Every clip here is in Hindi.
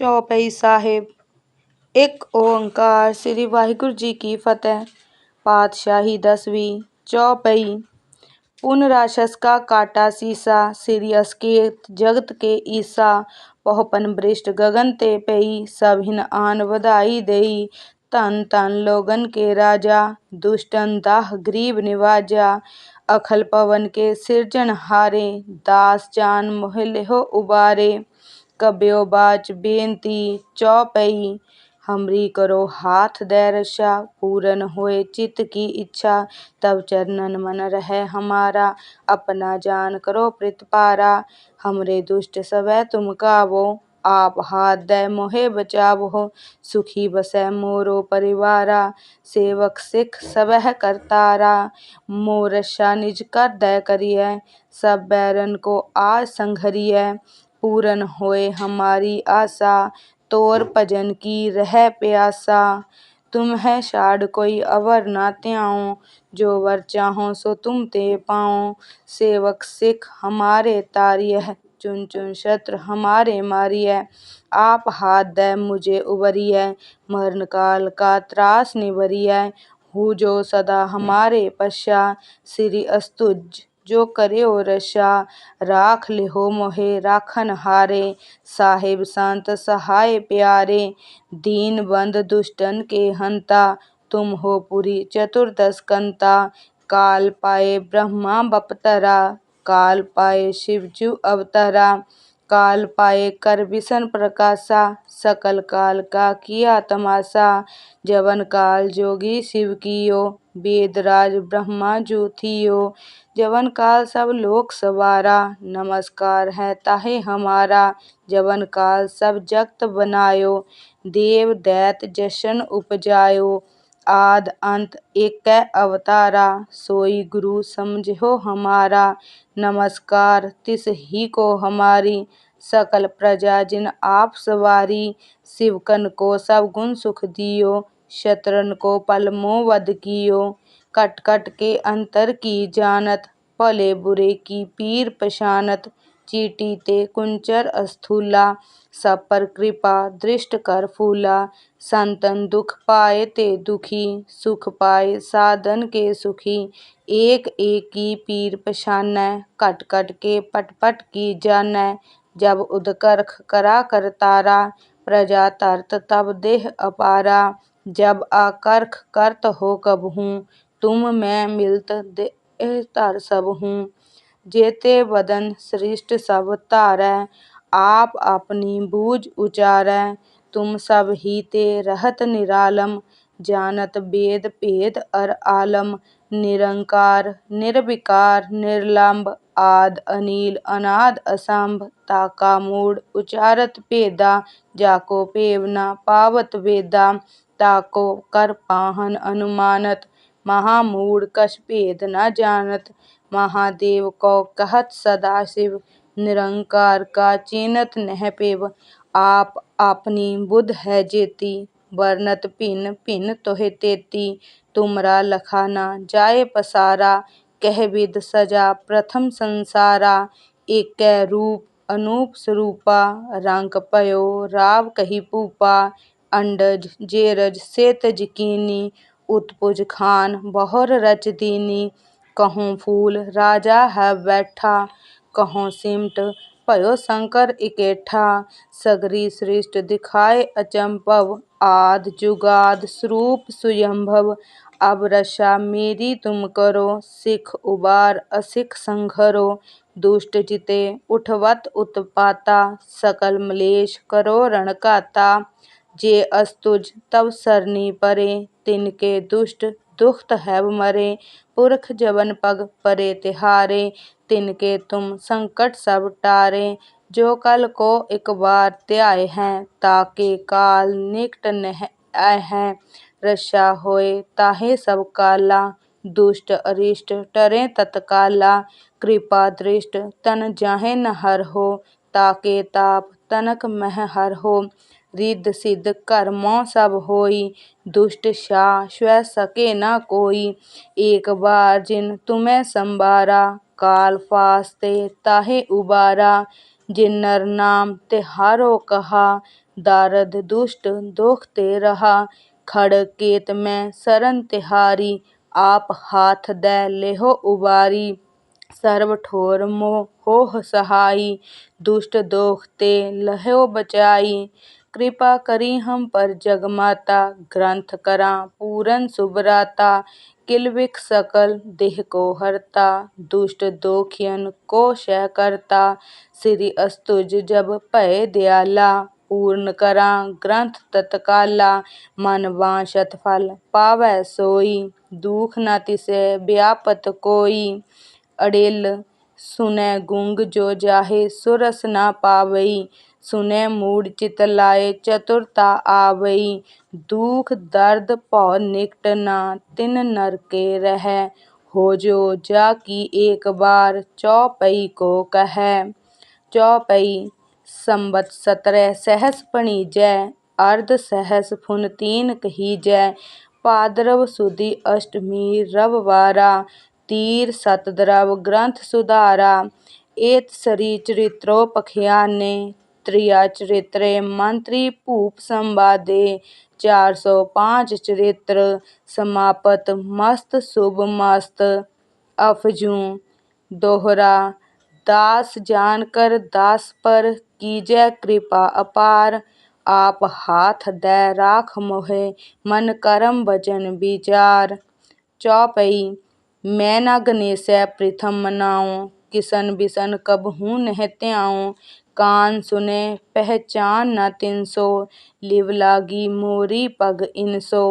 ਚੌਪਈ ਸਾਹਿਬ ਇੱਕ ਓੰਕਾਰ ਸ੍ਰੀ ਵਾਹਿਗੁਰੂ ਜੀ ਕੀ ਫਤਿਹ ਪਾਤਸ਼ਾਹੀ ਦਸਵੀਂ ਚੌਪਈ पुन राशस का काटा सीसा सिरी अस्केत जगत के ईसा पहपन बृष्ट गगन ते पई सभिन आन बधाई देई तन तन लोगन के राजा दुष्टन दाह गरीब निवाजा अखल पवन के सृजन हारे दास जान मोह लेहो उबारे कव्योबाच बेनती चौपई। हमरी करो हाथ दैरसा पूरन होए चित की इच्छा। तब चरणन मन रहे हमारा, अपना जान करो प्रतिपारा हमरे दुष्ट सवै तुम काबो आप हाथ दय मोहे बचावहो सुखी बसे मोरो परिवारा, सेवक सिख सबह करतारा। मोरशा निज कर दय करिय, सब बैरन को आ संघरिय। पूरन होए हमारी आशा, तोर भजन की रह प्यासा। तुम है शाड़ कोई अवर ना त्याओ जो वर चाहो सो तुम ते पाओ सेवक सिख हमारे तारिय चुन चुन शत्र हमारे मारिय आप हाथ दे मुझे उबरिय मरण काल का त्रास निवरिय हूँ जो सदा हमारे पश्चा श्री अस्तुज। जो करे ओ रशा राख लिहो मोहे राखन हारे साहिब संत सहाय प्यारे दीन बंद दुष्टन के हंता तुम हो पुरी चतुर्दश कंता काल पाए ब्रह्मा बपतरा काल पाए शिवजू अवतरा काल पाए कर विसन प्रकाशा, सकल काल का किया तमाशा। जवन काल जोगी शिव कियो वेदराज ब्रह्मा जू जवन काल सब लोक सवारा, नमस्कार है ताहे हमारा। जवन काल सब जगत बनायो, देव दैत जशन उपजायो। आद अंत एक अवतारा, सोई गुरु समझो हमारा। नमस्कार, तिस ही को हमारी। सकल प्रजा जिन आप सवारी शिवकन को सब गुण सुख दियो, शत्रन को पल मोह वध कियो। कट कट के अंतर की जानत, भले बुरे की पीर पशानत चीटी ते कुंचर अस्थूला, सब पर कृपा दृष्ट कर फूला। संतन दुख पाए ते दुखी, सुख पाए साधन के सुखी। एक एक की पीर पशानै कट कट के पट पट की जानै जब उदकर्ख करा कर तारा प्रजा तरत, तब देह अपारा। जब आकर्ख करत हो कबहूँ तुम मैं मिलत देह तर सब हूँ। जेते बदन सृष्ट सब धारै आप अपनी बूझ उचारै। तुम सब ही ते रहत निरालम जानत वेद भेद अर आलम, निरंकार, निर्विकार, निर्लंब, आद, अनील, अनाद, असंभ, ताका, मूड, उचारत भेदा जाको, पेवना, पावत, वेदा, ताको, कर, पाहन, अनुमानत महामूढ़ कछ भेद न जानत, महादेव, को, कहत, सदा, शिव, निरंकार, का, चीनत, नह, पेव, आप अपनी बुध है, जेती वर्णत भिन्न भिन्न तोहे तेती तुमरा लखा न जाए पसारा कह विद सजा प्रथम संसारा एक रूप अनूप स्वरूपा रंग पयो राव कही पूपा अंडज जेरज सेतज कीनी उत्पुज खान बहुर रच दीनी कहूँ फूल राजा है बैठा कहूँ सिमट भयो शंकर इकेठा सगरी सृष्ट दिखाए अचंभव आद जुगाद स्वरूप सुयंभव, अब रसा मेरी तुम करो, सिख उबार असिख संघरो, दुष्ट जिते उठवत उत्पाता, सकल मलेश करो रणकाता, जे अस्तुज तब सरनी परे, तिनके दुष्ट दुखत है मरे, पुरख जवन पग परे तिहारे, तिनके तुम संकट सब टारे। जो कल को एक बार त्याय हैं, ताके काल निकट नह आए हैं। रक्षा होए ताहे सब काला, दुष्ट अरिष्ट टरे तत्काला। कृपा दृष्ट तन जाहे न हर हो, ताके ताप तनक मह हर हो। रिद्ध सिद्ध कर्मों सब होई दुष्ट शा स्व सके न कोई एक बार जिन तुम्हें संबारा काल फास्ते ताहे उबारा जिन नर नाम तिहारो कहा दारद दुष्ट दोखते रहा खड़ केत में शरण तिहारी आप हाथ दे लेहो उबारी सर्व ठोर मोह होह सहाई दुष्ट दोखते लहो बचाई कृपा करी हम पर जगमाता, ग्रंथ करा, पूरन सुभराता किलबिख सकल, देह को हरता, दुष्ट दोखियन को शह करता श्री अस्तुज जब पय दयाला, पूर्ण करा, ग्रंथ तत्काला, मन वांछत फल पावै सोई, दुख न तिसे व्यापत कोई। अड़िल सुनै गुंग जो जाहे सुरस न पावई सुनै मूढ़ चित लाए चतुरता आवई दुख, दर्द, पौ निकट न, तिन नर के रह। हो जो जाकी एक बार, चौपई को कह। चौपई, संबत सत्रह सहस पणिजै अर्ध सहस फुन तीन कहिजै भाद्रव सुदी अष्टमी रवबारा तीर सतद्रव ग्रंथ सुधारा। एत सरी चरित्रोपख्याने त्रिया चरित्र, मंत्री भूप संवादे, चार सौ पाँच चरित्र, समापत, मस्त, शुभ, मस्त। अफजूं, दोहरा, दास जानकर दास पर कीजै कृपा अपार। आप हाथ दे राख मोहे, मन करम वचन विचार। चौपई, मैं न गणेशै प्रथम मनाऊं किसन बिसन कबहूँ नह त्याऊं। कान सुने, पहचान न तिनसो, लिव लागी मोरी पग इन सो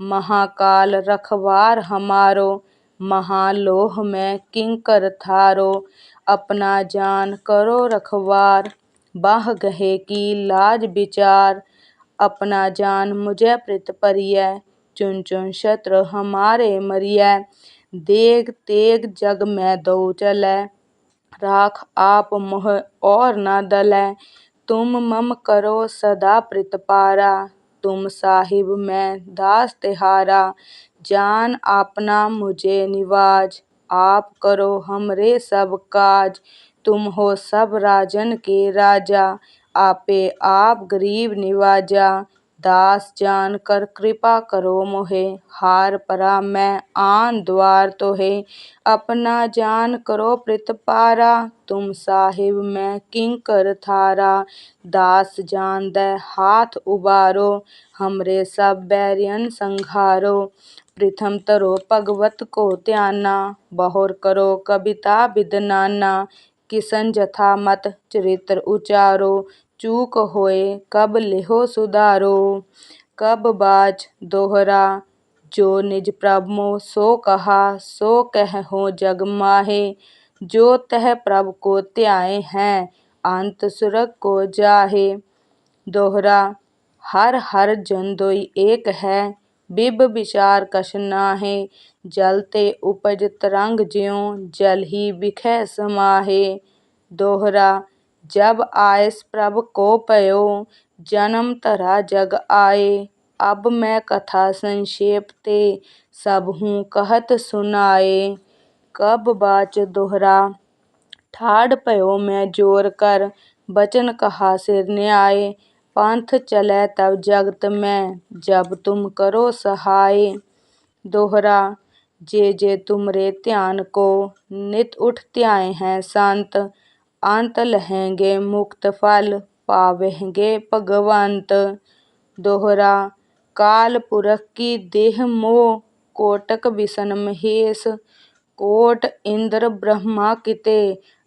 महाकाल रखवार हमारो, महालोह में किंकर थारो। अपना जान करो रखवार, बाह गहे की लाज विचार अपना जान मुझे प्रित परिय, चुन चुन शत्रु हमारे मरिय। देग तेग जग में दो चलै। राख आप मोह और न दलै। तुम मम करो सदा प्रित पारा। तुम साहिब मैं दास तिहारा। जान आपना मुझे निवाज। आप करो हमरे सब काज। तुम हो सब राजन के राजा। आपे आप गरीब निवाजा। दास जान कर कृपा करो मोहे, हार परा मैं आन द्वार तोहे। अपना जान करो प्रित पारा, तुम साहिब मैं किंकर थारा। दास जान दे हाथ उबारो, हमरे सब बैरियन संघारो। प्रथम तरो भगवत को त्याना, बहुर करो कविता बिदनाना किसन जथा मत चरित्र उचारो चूक होए कब लेहो सुधारो कब बाच दोहरा जो निज प्रभ मों सो कहा सो कहूँ जग माहे जो तह प्रभ को ध्याए हैं अंत सुरग को जाहे दोहरा हर हर जन दोई एक है बिब विचार कछ नाहे जल ते उपज तरंग ज्यों जल ही बिखै समाहे दोहरा जब आयस प्रभ को पयो, जन्म धरा जग आए अब मैं कथा संक्षेप ते सबहूँ कहत सुनाए कब बाच दोहरा, ठाढ़ पयो मैं ज़ोर कर, बचन कहा सिर न्याय। पंथ चलै तब जगत में, जब तुम करो सहाय। दोहरा, जे जे तुमरे ध्यान को, नित उठ ध्याए हैं संत अंत लहेंगे मुक्त फल पावेंगे भगवंत दोहरा काल पुरख की देह मोह कोटक विसन महेश कोट इंद्र ब्रह्मा किते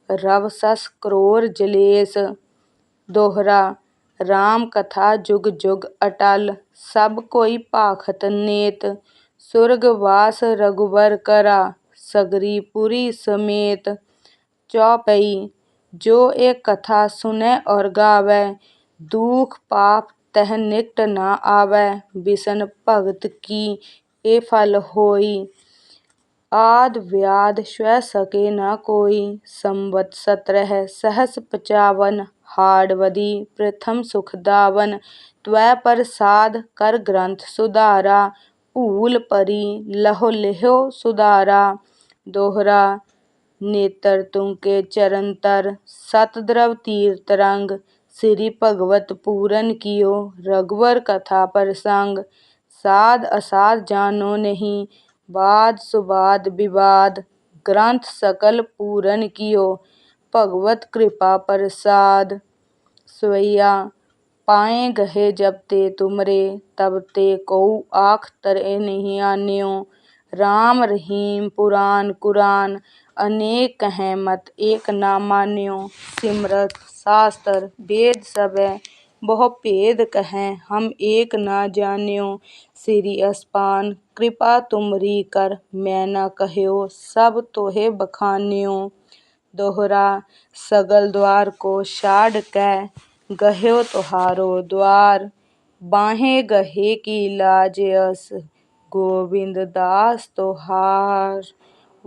रव सस क्रोर जलेस दोहरा राम कथा जुग जुग अटल सब कोई भाखत नेत सुरगवास रघुबर करा सगरी पुरी समेत चौपई जो ए कथा सुनै और गावै दुख पाप तह निकट न आवै बिसन भगत की ए फल होई आद व्याध सह सके न कोई संवत सत्रह सहस पचावन हाड़वदी प्रथम सुख दावन त्वै प्रसाद कर ग्रंथ सुधारा भूल परी लहो लेहो सुधारा दोहरा नेत्र नेतृत्व के चरनतर सतद्रव तीर्थरंग श्री भगवत पूरन कियो रघुवर कथा प्रसंग साध असाध जानो नहीं वाद सुवाद विवाद। ग्रंथ सकल पूरन कियो, भगवत कृपा प्रसाद सवैया, पाए गहे जब ते तुमरे, तब ते कौ आख तरे नहीं आन्यो। राम रहीम पुराण कुरान अनेक हैं मत एक ना मान्यो। सिमरत, शास्त्र, वेद सब बहु भेद कहें, हम एक ना जान्यो। श्री अस्पान कृपा तुमरी कर, मैं ना कहो सब तोहे बखान्यो। दोहरा, सगल द्वार को शाड कह गहो तुहारो द्वार। बाहें गहे की लाज गोविंद दास तोहार।